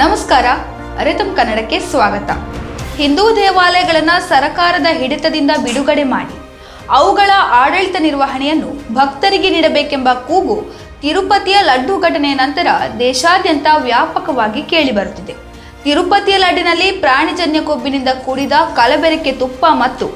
ನಮಸ್ಕಾರ, ಅರೆತುಂ ಕನ್ನಡಕ್ಕೆ ಸ್ವಾಗತ. ಹಿಂದೂ ದೇವಾಲಯಗಳನ್ನು ಸರಕಾರದ ಹಿಡಿತದಿಂದ ಬಿಡುಗಡೆ ಮಾಡಿ, ಅವುಗಳ ಆಡಳಿತ ನಿರ್ವಹಣೆಯನ್ನು ಭಕ್ತರಿಗೆ ನೀಡಬೇಕೆಂಬ ಕೂಗು ತಿರುಪತಿಯ ಲಡ್ಡು ಘಟನೆಯ ನಂತರ ದೇಶಾದ್ಯಂತ ವ್ಯಾಪಕವಾಗಿ ಕೇಳಿಬರುತ್ತಿದೆ. ತಿರುಪತಿಯ ಲಡ್ಡಿನಲ್ಲಿ ಪ್ರಾಣಿಜನ್ಯ ಕೊಬ್ಬಿನಿಂದ ಕೂಡಿದ ಕಲಬೆರಕೆ ತುಪ್ಪ ಮತ್ತು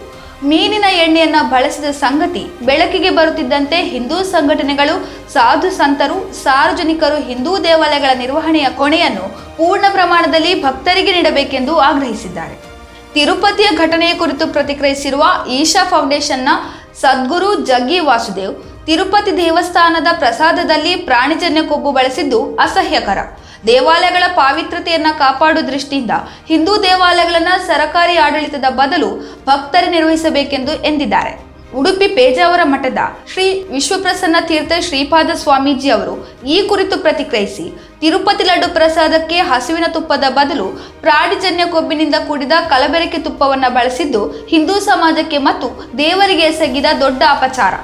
ಮೀನಿನ ಎಣ್ಣೆಯನ್ನ ಬಳಸಿದ ಸಂಗತಿ ಬೆಳಕಿಗೆ ಬರುತ್ತಿದ್ದಂತೆ ಹಿಂದೂ ಸಂಘಟನೆಗಳು, ಸಾಧು ಸಂತರು, ಸಾರ್ವಜನಿಕರು ಹಿಂದೂ ದೇವಾಲಯಗಳ ನಿರ್ವಹಣೆಯ ಕೊನೆಯನ್ನು ಪೂರ್ಣ ಪ್ರಮಾಣದಲ್ಲಿ ಭಕ್ತರಿಗೆ ನೀಡಬೇಕೆಂದು ಆಗ್ರಹಿಸಿದ್ದಾರೆ. ತಿರುಪತಿಯ ಘಟನೆಯ ಕುರಿತು ಪ್ರತಿಕ್ರಿಯಿಸಿರುವ ಈಶಾ ಫೌಂಡೇಶನ್ನ ಸದ್ಗುರು ಜಗ್ಗಿ ವಾಸುದೇವ್, ತಿರುಪತಿ ದೇವಸ್ಥಾನದ ಪ್ರಸಾದದಲ್ಲಿ ಪ್ರಾಣಿಜನ್ಯ ಕೊಬ್ಬು ಬಳಸಿದ್ದು ಅಸಹ್ಯಕರ. ದೇವಾಲಯಗಳ ಪಾವಿತ್ರತೆಯನ್ನ ಕಾಪಾಡುವ ದೃಷ್ಟಿಯಿಂದ ಹಿಂದೂ ದೇವಾಲಯಗಳನ್ನು ಸರಕಾರಿ ಆಡಳಿತದ ಬದಲು ಭಕ್ತರೇ ನಿರ್ವಹಿಸಬೇಕೆಂದು ಎಂದಿದ್ದಾರೆ. ಉಡುಪಿ ಪೇಜಾವರ ಮಠದ ಶ್ರೀ ವಿಶ್ವಪ್ರಸನ್ನ ತೀರ್ಥ ಶ್ರೀಪಾದ ಸ್ವಾಮೀಜಿ ಅವರು ಈ ಕುರಿತು ಪ್ರತಿಕ್ರಿಯಿಸಿ, ತಿರುಪತಿ ಲಡ್ಡು ಪ್ರಸಾದಕ್ಕೆ ಹಸುವಿನ ತುಪ್ಪದ ಬದಲು ಪ್ರಾಣಿಜನ್ಯ ಕೊಬ್ಬಿನಿಂದ ಕೂಡಿದ ಕಲಬೆರಕೆ ತುಪ್ಪವನ್ನು ಬಳಸಿದ್ದು ಹಿಂದೂ ಸಮಾಜಕ್ಕೆ ಮತ್ತು ದೇವರಿಗೆ ಎಸಗಿದ ದೊಡ್ಡ ಅಪಚಾರ.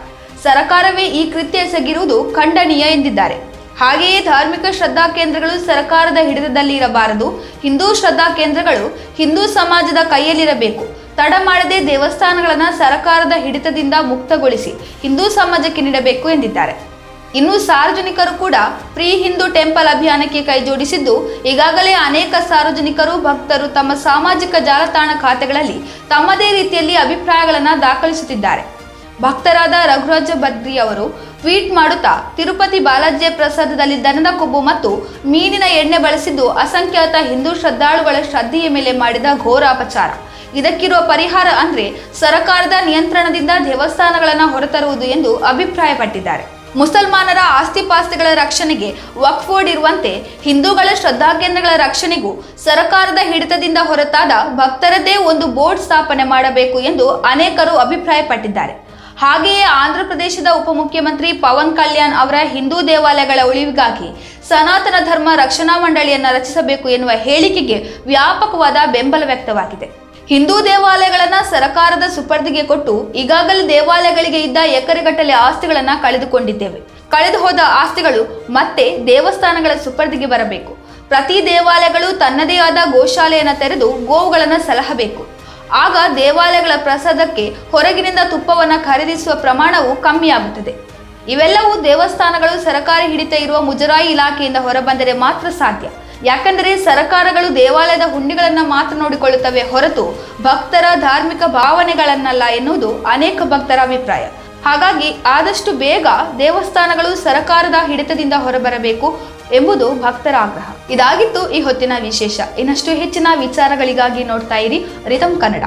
ಸರಕಾರವೇ ಈ ಕೃತ್ಯ ಎಸಗಿರುವುದು ಖಂಡನೀಯ ಎಂದಿದ್ದಾರೆ. ಹಾಗೆಯೇ ಧಾರ್ಮಿಕ ಶ್ರದ್ಧಾ ಕೇಂದ್ರಗಳು ಸರ್ಕಾರದ ಹಿಡಿತದಲ್ಲಿ ಇರಬಾರದು. ಹಿಂದೂ ಶ್ರದ್ಧಾ ಕೇಂದ್ರಗಳು ಹಿಂದೂ ಸಮಾಜದ ಕೈಯಲ್ಲಿರಬೇಕು. ತಡ ಮಾಡದೆ ದೇವಸ್ಥಾನಗಳನ್ನು ಸರ್ಕಾರದ ಹಿಡಿತದಿಂದ ಮುಕ್ತಗೊಳಿಸಿ ಹಿಂದೂ ಸಮಾಜಕ್ಕೆ ನೀಡಬೇಕು ಎಂದಿದ್ದಾರೆ. ಇನ್ನು ಸಾರ್ವಜನಿಕರು ಕೂಡ ಪ್ರೀ ಹಿಂದೂ ಟೆಂಪಲ್ ಅಭಿಯಾನಕ್ಕೆ ಕೈಜೋಡಿಸಿದ್ದು ಈಗಾಗಲೇ ಅನೇಕ ಸಾರ್ವಜನಿಕರು ಭಕ್ತರು ತಮ್ಮ ಸಾಮಾಜಿಕ ಜಾಲತಾಣ ಖಾತೆಗಳಲ್ಲಿ ತಮ್ಮದೇ ರೀತಿಯಲ್ಲಿ ಅಭಿಪ್ರಾಯಗಳನ್ನು ದಾಖಲಿಸುತ್ತಿದ್ದಾರೆ. ಭಕ್ತರಾದ ರಘುರಾಜ ಬದ್ರಿ ಅವರು ಟ್ವೀಟ್ ಮಾಡುತ್ತಾ ತಿರುಪತಿ ಬಾಲಾಜಿಯ ಪ್ರಸಾದದಲ್ಲಿ ದನದ ಕೊಬ್ಬು ಮತ್ತು ಮೀನಿನ ಎಣ್ಣೆ ಬಳಸಿದ್ದು ಅಸಂಖ್ಯಾತ ಹಿಂದೂ ಶ್ರದ್ಧಾಳುಗಳ ಶ್ರದ್ಧೆಯ ಮೇಲೆ ಮಾಡಿದ ಘೋರ ಅಪಚಾರ. ಇದಕ್ಕಿರುವ ಪರಿಹಾರ ಅಂದ್ರೆ ಸರಕಾರದ ನಿಯಂತ್ರಣದಿಂದ ದೇವಸ್ಥಾನಗಳನ್ನು ಹೊರತರುವುದು ಎಂದು ಅಭಿಪ್ರಾಯಪಟ್ಟಿದ್ದಾರೆ. ಮುಸಲ್ಮಾನರ ಆಸ್ತಿಪಾಸ್ತಿಗಳ ರಕ್ಷಣೆಗೆ ವಕ್ಫ್ ಬೋರ್ಡ್ ಇರುವಂತೆ ಹಿಂದೂಗಳ ಶ್ರದ್ಧಾ ಕೇಂದ್ರಗಳ ರಕ್ಷಣೆಗೂ ಸರಕಾರದ ಹಿಡಿತದಿಂದ ಹೊರತಾದ ಭಕ್ತರದ್ದೇ ಒಂದು ಬೋರ್ಡ್ ಸ್ಥಾಪನೆ ಮಾಡಬೇಕು ಎಂದು ಅನೇಕರು ಅಭಿಪ್ರಾಯಪಟ್ಟಿದ್ದಾರೆ. ಹಾಗೆಯೇ ಆಂಧ್ರ ಪ್ರದೇಶದ ಉಪಮುಖ್ಯಮಂತ್ರಿ ಪವನ್ ಕಲ್ಯಾಣ್ ಅವರ ಹಿಂದೂ ದೇವಾಲಯಗಳ ಉಳಿವಿಗಾಗಿ ಸನಾತನ ಧರ್ಮ ರಕ್ಷಣಾ ಮಂಡಳಿಯನ್ನು ರಚಿಸಬೇಕು ಎನ್ನುವ ಹೇಳಿಕೆಗೆ ವ್ಯಾಪಕವಾದ ಬೆಂಬಲ ವ್ಯಕ್ತವಾಗಿದೆ. ಹಿಂದೂ ದೇವಾಲಯಗಳನ್ನು ಸರಕಾರದ ಸುಪರ್ದಿಗೆ ಕೊಟ್ಟು ಈಗಾಗಲೇ ದೇವಾಲಯಗಳಿಗೆ ಇದ್ದ ಎಕರೆಗಟ್ಟಲೆ ಆಸ್ತಿಗಳನ್ನು ಕಳೆದುಕೊಂಡಿದ್ದೇವೆ. ಕಳೆದು ಹೋದ ಆಸ್ತಿಗಳು ಮತ್ತೆ ದೇವಸ್ಥಾನಗಳ ಸುಪರ್ದಿಗೆ ಬರಬೇಕು. ಪ್ರತಿ ದೇವಾಲಯಗಳು ತನ್ನದೇ ಆದ ಗೋಶಾಲೆಯನ್ನು ತೆರೆದು ಗೋವುಗಳನ್ನು ಸಲಹಬೇಕು. ಆಗ ದೇವಾಲಯಗಳ ಪ್ರಸಾದಕ್ಕೆ ಹೊರಗಿನಿಂದ ತುಪ್ಪವನ್ನು ಖರೀದಿಸುವ ಪ್ರಮಾಣವು ಕಮ್ಮಿಯಾಗುತ್ತದೆ. ಇವೆಲ್ಲವೂ ದೇವಸ್ಥಾನಗಳು ಸರಕಾರಿ ಹಿಡಿತ ಇರುವ ಮುಜರಾಯಿ ಇಲಾಖೆಯಿಂದ ಹೊರಬಂದರೆ ಮಾತ್ರ ಸಾಧ್ಯ. ಯಾಕೆಂದರೆ ಸರಕಾರಗಳು ದೇವಾಲಯದ ಹುಂಡಿಗಳನ್ನು ಮಾತ್ರ ನೋಡಿಕೊಳ್ಳುತ್ತವೆ ಹೊರತು ಭಕ್ತರ ಧಾರ್ಮಿಕ ಭಾವನೆಗಳನ್ನಲ್ಲ ಎನ್ನುವುದು ಅನೇಕ ಭಕ್ತರ ಅಭಿಪ್ರಾಯ. ಹಾಗಾಗಿ ಆದಷ್ಟು ಬೇಗ ದೇವಸ್ಥಾನಗಳು ಸರಕಾರದ ಹಿಡಿತದಿಂದ ಹೊರಬರಬೇಕು ಎಂಬುದು ಭಕ್ತರ ಆಗ್ರಹ. ಇದಾಗಿತ್ತು ಈ ಹೊತ್ತಿನ ವಿಶೇಷ. ಇನ್ನಷ್ಟು ಹೆಚ್ಚಿನ ವಿಚಾರಗಳಿಗಾಗಿ ನೋಡ್ತಾ ಇರಿ ರಿತಮ್ ಕನ್ನಡ.